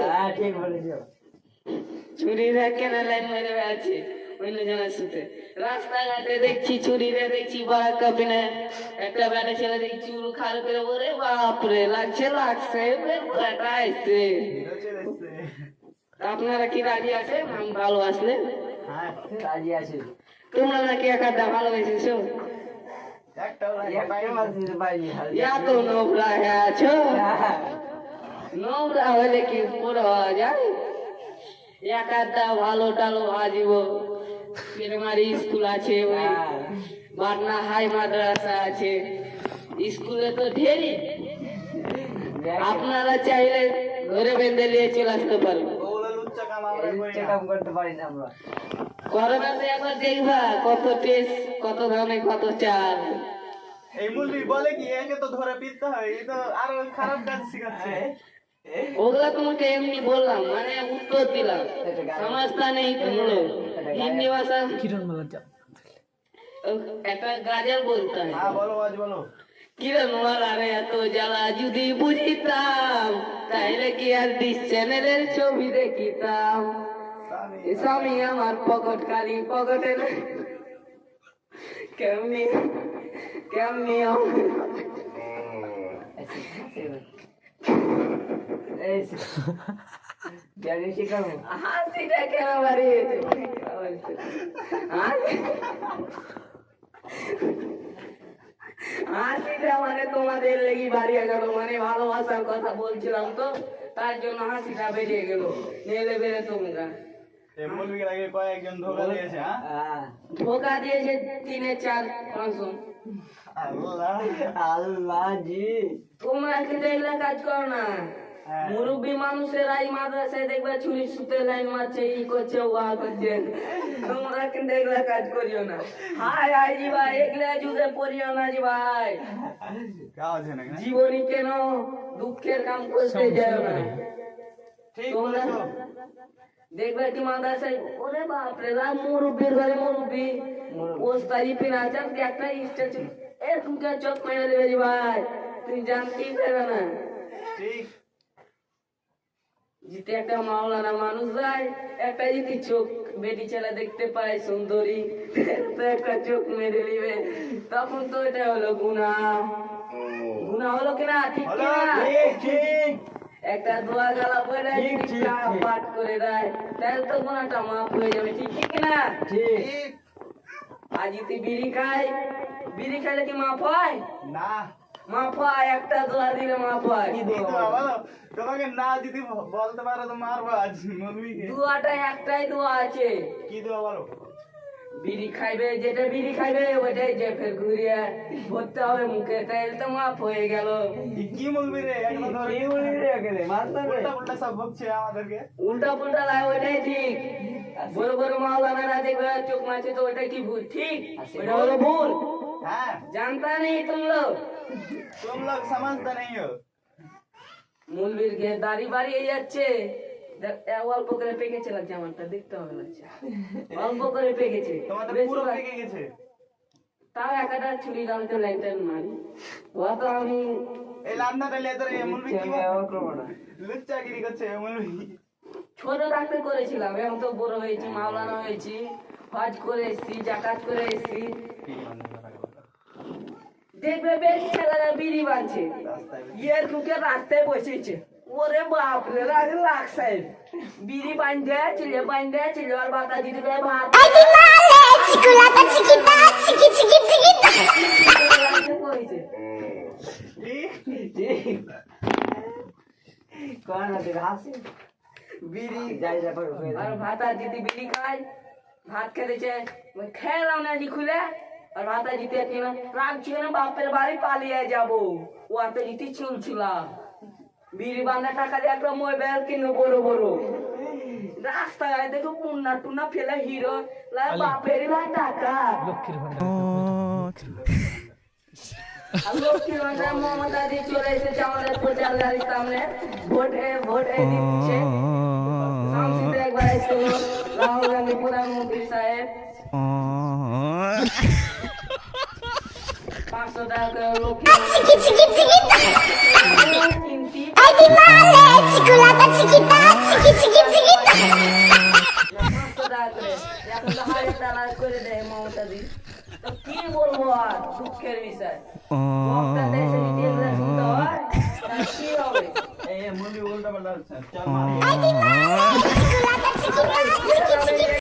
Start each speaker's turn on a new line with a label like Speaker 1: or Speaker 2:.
Speaker 1: হ্যাঁ ঠিক বলেছ।
Speaker 2: চুরিরা কেন লাইন মেরে আছে। অন্যজনের সাথে। রাস্তাঘাটে দেখছি চুরিরা দেখছি বাঘ কাপিনে। একটা বেটা ছেলে দেখছি চুল খাল করে বলে বাপরে লাগছে লাগছে বেটা আসছে আপনারা কি রাজি আছেন? আমি ভালো আসলে?
Speaker 1: হ্যাঁ রাজি আছি।
Speaker 2: তোমরা নাকি একাদা ভালোবেসেছো?
Speaker 1: একটা মাসির বাড়ি
Speaker 2: ইয়া তো নোবরা হ্যাঁ আছো? নোংরা হলে কি পুরো হওয়া যায়? এক আধটা ভালো টালো ভাজিব প্রাইমারি স্কুল আছে, ওই বাটনা হাই মাদ্রাসা আছে। স্কুলে তো ঢেরি। আপনারা চাইলে ঘরে বেঁধে নিয়ে চলে আসতে পারবেন করোনাতে কত টেস্ট কত কত চাল।
Speaker 3: বলে কি তো ধরে হয় তো
Speaker 2: ওগুলা তোমাকে এমনি বললাম মানে উত্তর দিলাম। সমস্যা নেই তোমরা হিন্দি ভাষা। ও- একটা গাজল বলতে হয়
Speaker 3: হ্যাঁ বলো আজ বলো।
Speaker 2: কিরণ এত জ্বালা যদি বুঝিতাম তাইলে কি আর ডিস চ্যানেলের ছবি দেখিতাম? স্বামী। আমার পকেট খালি পকেটে কেমনি কেমনি হাসিটা কেন বাড়িয়েছে হাসিটা মানে তোমাদের লেগে বাড়িয়ে গেল মানে ভালোবাসার কথা বলছিলাম তো তার জন্য হাসিটা বেরিয়ে গেল নেলে বেড়ে তোমরা
Speaker 3: এই মুরগির আগে কয়েকজন ধোকা দিয়েছে
Speaker 2: ধোকা দিয়েছে তিনে চার পাঁচশো
Speaker 3: আল্লাহ
Speaker 1: আল্লাহ জি
Speaker 2: তোমরা কাজ করো না। মুরব্বী মানুষের আই মাদ্রাসায় দেখবে ছুরি সুতে লাইন মারছে ই করছে ওয়া করছে। তোমরা কিন্তু এগুলা কাজ করিও না। হাই হাই জি ভাই এগুলা যুগে পড়িও না জি ভাই? জীবনী কেন দুঃখের কাম করতে যাও না? তোমরা দেখবে কি মাদ্রাসায় ওরে বাপ রে রাম মুরব্বীর ঘরে মুরব্বী। পোস্টারি পিনা চান একটা স্ট্যাচু এরকম কে চোখ মেরে দেবে জি ভাই। তুই জানতেই পারবে না?
Speaker 3: ঠিক।
Speaker 2: জিতে একটা মাওলানা মানুষ যায় একটা যদি চোখ বেটি ছেলে দেখতে পায় সুন্দরী তো একটা চোখ মেরে নিবে। তখন তো এটা হলো গুণা। গুণা হলো কিনা? ঠিক
Speaker 3: ঠিক ঠিক।
Speaker 2: একটা দোয়া গালা পড়ে
Speaker 1: ঠিক, ঠিক,
Speaker 2: পাঠ করে দেয় তাহলে তো গুণাটা মাফ হয়ে যাবে। ঠিক কি কিনা?
Speaker 1: ঠিক।
Speaker 3: ঠিক
Speaker 2: আজ যদি বিড়ি খাই বিড়ি খাইলে কি মাফ হয়?
Speaker 3: না।
Speaker 2: মাফ একটা দোয়া দিলে মাফ
Speaker 3: কি দোয়া বলো তোমাকে না যদি বলতে পারো তো মারবো আজ মুরগিকে
Speaker 2: দোয়াটা একটাই দোয়া আছে।
Speaker 3: কি দোয়া বলো?
Speaker 2: বিড়ি খাইবে যেটা বিড়ি খাইবে ওইটাই যে ঘুরিয়ে ভরতে হবে মুখে তাইলে তো মাফ হয়ে গেল।
Speaker 3: কি মুরগি রে?
Speaker 1: কি বলি। রে গেলে মারতে
Speaker 3: উল্টা উল্টা সব বকছে আমাদেরকে।
Speaker 2: উল্টা পুল্টা লাগে ওইটাই ঠিক। বড় বড় মাওলানারা দেখবে চোখ মারছে তো ওইটা কি ভুল? ঠিক? হলো ভুল।
Speaker 3: হ্যাঁ
Speaker 2: জানতা নেই তুম লোক
Speaker 3: तुम लोग समझते नहीं हो
Speaker 2: মূলবীর গে দাড়ি বাড়িয়ে যাচ্ছে দেখ- এ অল্প করে পেকেছে লাগছে আমারটা দেখতে হবে লাগছে অল্প করে পেকেছে
Speaker 3: তোমাদের
Speaker 2: বেশি
Speaker 3: পুরো
Speaker 2: বা-
Speaker 3: পেকে গেছে
Speaker 2: তাও একটা ছুরি দাঁড়াতে লাইন টাইন মারি ও তো আমি
Speaker 3: এই লান্নাটা লে তোর মুরগি কি
Speaker 1: আমি আবার করবো না
Speaker 3: লুচ্চাগিরি করছে মুরগি
Speaker 2: ছোট থাকতে করেছিলাম এখন তো বড় হয়েছি মাওলানা হয়েছি হজ করে এসছি জাকাত করে এসছি দেখবে বেশ ছেলেরা বিড়ি বাঁধছে ইয়ের রাস্তায় বসেছে। ওরে বাপ রে বিড়ি ছিলে ছিলে আর বাতা দিতে দেয় ভাত
Speaker 1: বিড়ি যাই
Speaker 2: আর ভাতা দিদি বিড়ি খায় ভাত খেতেছে। খেলাম না খুলে। আর ভাতা জিতে কিনা রাগ ছিল না বাপের বাড়ি পালিয়ে যাব ও এত জিতে চলছিলাম বিড়ি বান্ধা টাকা দিয়ে একটা মোবাইল কিনো বড় বড় রাস্তায় দেখো পুন্না টুনা ফেলে হিরো বাপের লা টাকা লক্ষ্মীর ভান্ডার মমতা দি চলে এসেছে আমাদের প্রচার গাড়ির সামনে ভোটে ভোটে দিচ্ছে একবার এসেছিল রাহুল গান্ধী প্রধানমন্ত্রী সাহেব A ciki ciki ciki
Speaker 4: ta. Ay di
Speaker 2: male,
Speaker 4: çikolata ciki ta,
Speaker 2: ciki ciki ciki ta. কি বলবো আর দুঃখের বিষয় দেশে ইতিহাস শুনতে হয় কি হবে
Speaker 3: এই মুভি উল্টা পাল্টা চল মারি